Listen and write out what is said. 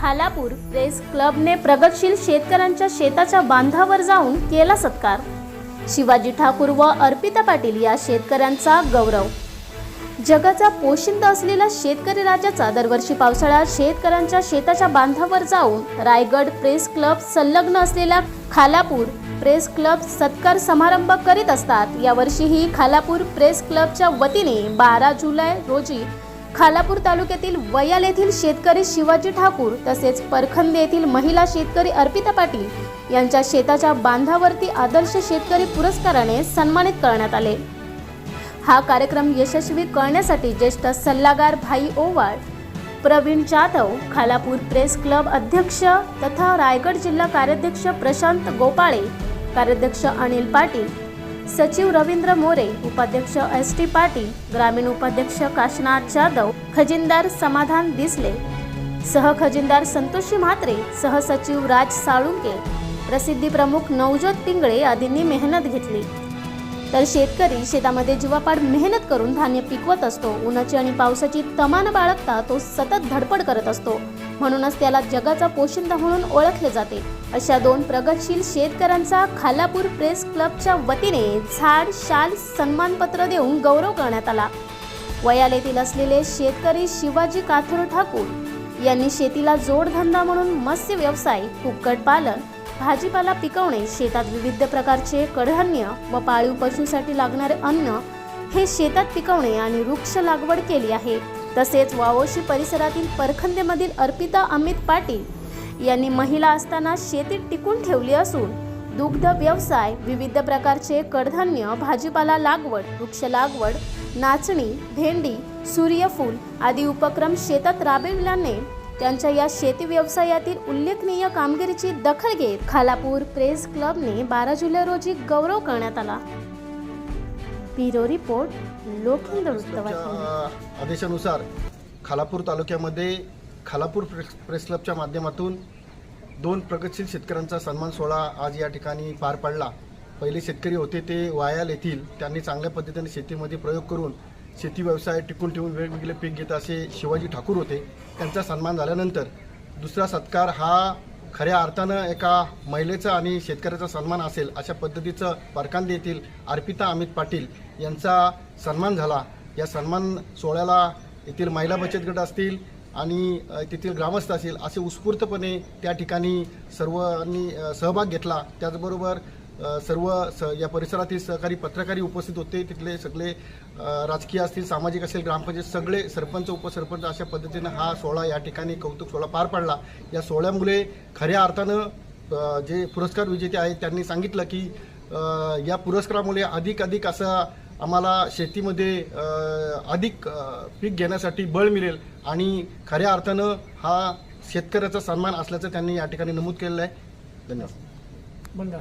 Khalapur press क्लबने प्रगतशील शेतकऱ्यांच्या शेताच्या बांधावर जाऊन केला सत्कार. शिवाजी ठाकूर व अर्पिता पाटील या शेतकऱ्यांचा गौरव. जगाचा पोशिंदा असलेला शेतकरी राजाचा दरवर्षी पावसाळ्यात शेतकऱ्यांच्या शेताच्या बांधावर जाऊन रायगड प्रेस क्लब संलग्न असलेल्या खालापूर प्रेस क्लब सत्कार समारंभ करीत असतात. यावर्षीही खालापूर प्रेस क्लबच्या वतीने बारा जुलै रोजी खालापूर तालुक्यातील वयाल येथील शेतकरी शिवाजी ठाकूर तसेच परखंदे येथील महिला शेतकरी अर्पिता पाटील यांच्या शेताच्या बांधावरती आदर्श शेतकरी पुरस्काराने सन्मानित करण्यात आले. हा कार्यक्रम यशस्वी करण्यासाठी ज्येष्ठ सल्लागार भाई ओवाळ प्रवीण जाधव खालापूर प्रेस क्लब अध्यक्ष तथा रायगड जिल्हा कार्याध्यक्ष प्रशांत गोपाळे कार्याध्यक्ष अनिल पाटील सचिव रवींद्र मोरे उपाध्यक्ष एस टी पाटील ग्रामीण उपाध्यक्ष काशनाथ जाधव खजिनदार समाधान दिसले. सहखजिनदार संतोषी म्हात्रे सहसचिव राज साळुंके प्रसिद्धी प्रमुख नवजोत पिंगळे आदींनी मेहनत घेतली. तर शेतकरी शेतामध्ये जीवापाड मेहनत करून धान्य पिकवत असतो. उन्हाची आणि पावसाची तमान बाळगता तो सतत धडपड करत असतो. म्हणूनच त्याला जगाचा पोशिंदा म्हणून ओळखले जाते. अशा दोन प्रगतशील शेतकऱ्यांचा खालापूर प्रेस क्लबच्या वतीने झाड शाल सन्मानपत्र देऊन गौरव करण्यात आला. वयाल येथील असलेले शेतकरी शिवाजी काथोर ठाकूर यांनी शेतीला जोडधंदा म्हणून मत्स्य व्यवसाय कुक्कुटपालन भाजीपाला पिकवणे शेतात विविध प्रकारचे कडधान्य व पाळीव पशूसाठी लागणारे अन्न हे शेतात पिकवणे आणि वृक्ष लागवड केली आहे. तसेच वावोशी परिसरातील परखंदेमधील अर्पिता अमित पाटील यांनी महिला असताना शेतीत टिकून ठेवली असून दुग्ध व्यवसाय विविध प्रकारचे कडधान्य भाजीपाला लागवड वृक्ष लागवड नाचणी भेंडी सूर्यफूल आदी उपक्रम शेतात राबविल्याने त्यांच्या या शेती व्यवसायातील उल्लेखनीय कामगिरीची दखल घेत खालापूर प्रेस क्लबने बारा जुलै रोजी गौरव करण्यात आला. ब्युरो रिपोर्ट लोकहिंद वृत्तवाहिनी आदेशानुसार खालापूर तालुक्यामध्ये खालापूर प्रेस प्रेस क्लबच्या माध्यमातून दोन प्रगतशील शेतकऱ्यांचा सन्मान सोहळा आज या ठिकाणी पार पडला. पहिले शेतकरी होते ते वायाल येथील. त्यांनी चांगल्या पद्धतीने शेतीमध्ये प्रयोग करून शेती व्यवसाय टिकून ठेवून वेगवेगळे पीक घेत असे शिवाजी ठाकूर होते. त्यांचा सन्मान झाल्यानंतर दुसरा सत्कार हा खऱ्या अर्थानं एका महिलेचा आणि शेतकऱ्याचा सन्मान असेल अशा पद्धतीचं परकांदे येथील अर्पिता अमित पाटील यांचा सन्मान झाला. या सन्मान सोहळ्याला येथील महिला बचत गट असतील आणि तेथील ग्रामस्थ असतील असे उत्स्फूर्तपणे त्या ठिकाणी सर्वांनी सहभाग घेतला. त्याचबरोबर सर्व स या परिसरातील सहकारी पत्रकारही उपस्थित होते. तिथले सगळे राजकीय असतील सामाजिक असेल ग्रामपंचायत सगळे सरपंच उपसरपंच अशा पद्धतीनं हा सोहळा या ठिकाणी कौतुक सोहळा पार पडला. या सोहळ्यामुळे खऱ्या अर्थानं जे पुरस्कार विजेते आहेत त्यांनी सांगितलं की या पुरस्कारामुळे अधिक अधिक असं आम्हाला शेतीमध्ये अधिक पीक घेण्यासाठी बळ मिळेल आणि खऱ्या अर्थानं हा शेतकऱ्याचा सन्मान असल्याचं त्यांनी या ठिकाणी नमूद केलेलं आहे. धन्यवाद. बंगा